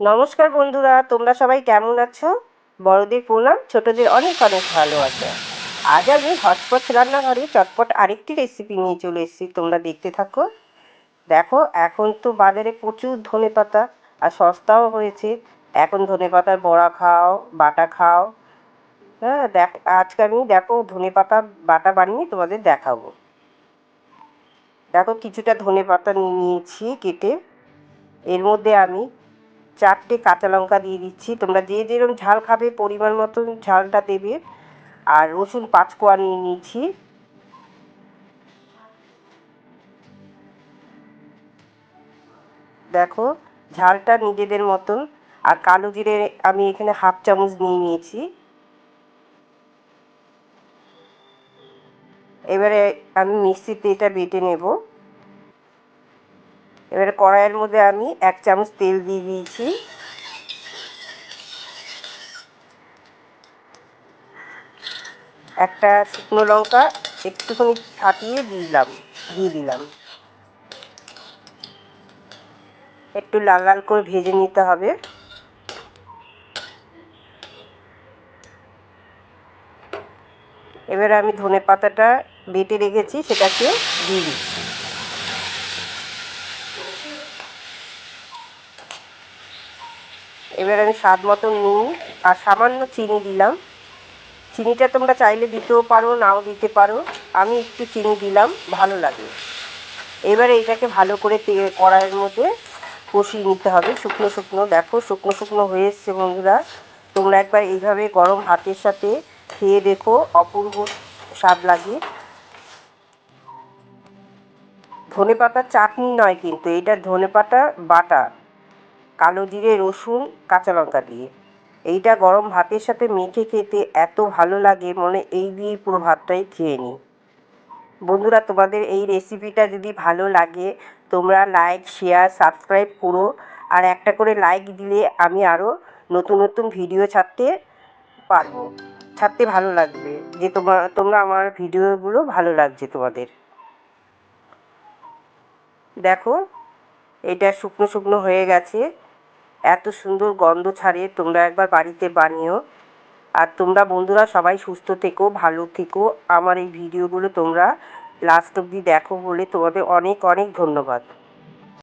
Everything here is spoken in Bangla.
নমস্কার বন্ধুরা, তোমরা সবাই কেমন আছো? বড়দের প্রণাম, ছোটদের অনেক অনেক ভালো আছে আজ আমি হটপট রান্নাঘরে চটপট আরেকটি রেসিপি নিয়ে চলে এসেছি, তোমরা দেখতে থাকো। দেখো, এখন তো বাজারে প্রচুর ধনে পাতা আর সস্তাও হয়েছে। এখন ধনে পাতার বড়া খাও, বাটা খাও। হ্যাঁ দেখ, আজকে আমি দেখো ধনে পাতা, বাটা বানিয়ে তোমাদের দেখাবো। দেখো, কিছুটা ধনে পাতা নিয়ে নিয়েছি কেটে। এর মধ্যে আমি চারটে কাঁচা লঙ্কা দিয়ে দিচ্ছি। তোমরা যে যেরকম ঝাল খাবে, পরিমাণ মতন ঝালটা দেবে। আর রসুন পাঁচ কোয়া নিয়ে নিয়েছি। দেখো, ঝালটা নিজেদের মতন। আর কালো জিরে আমি এখানে হাফ চামচ নিয়ে নিয়েছি। এবারে আমি মিক্সিতে এটা বেটে নেব। এবারে কড়াইয়ের মধ্যে আমি এক চামচ তেল দিয়ে দিয়েছি। একটা শুকনো লঙ্কা একটুখানি ছাটিয়ে দিলাম, দিয়ে দিলাম। একটু লাল লাল করে ভেজে নিতে হবে। এবার আমি ধনে পাতাটা বেটে রেখেছি, সেটাকে দিয়ে দিচ্ছি। এবার আমি স্বাদ মতো নুন আর সামান্য চিনি দিলাম। চিনিটা তোমরা চাইলে দিতেও পারো, নাও দিতে পারো। আমি একটু চিনি দিলাম, ভালো লাগে। এবারে এটাকে ভালো করে কড়াইয়ের মধ্যে কষিয়ে নিতে হবে। শুকনো শুকনো, দেখো শুকনো শুকনো হয়ে এসছে বন্ধুরা। তোমরা একবার এইভাবে গরম ভাতের সাথে খেয়ে দেখো, অপূর্ব স্বাদ লাগে। ধনে পাতার চাটনি নয় কিন্তু, এটা ধনে পাতা বাটা। কালো জিরে, রসুন, কাঁচা লঙ্কা দিয়ে। এইটা গরম ভাতের সাথে মেখে খেতে এত ভালো লাগে, মনে এই দিয়ে পুরো ভাতটাই খেয়ে নিই। বন্ধুরা, তোমাদের এই রেসিপিটা যদি ভালো লাগে, তোমরা লাইক শেয়ার সাবস্ক্রাইব করো। আর একটা করে লাইক দিলে আমি আরও নতুন নতুন ভিডিও ছাড়তে পারব। ছাড়তে ভালো লাগবে, যে তোমার তোমরা আমার ভিডিওগুলো ভালো লাগছে তোমাদের। দেখো, এটা শুকনো শুকনো হয়ে গেছে। এত সুন্দর গন্ধ ছাড়ে তোমরা একবার বাড়িতে বানিও। আর তোমরা বন্ধুরা সবাই সুস্থ থেকো, ভালো থেকো। আমার এই ভিডিওগুলো তোমরা লাস্ট অব্দি দেখো বলে তোমাদের অনেক অনেক ধন্যবাদ।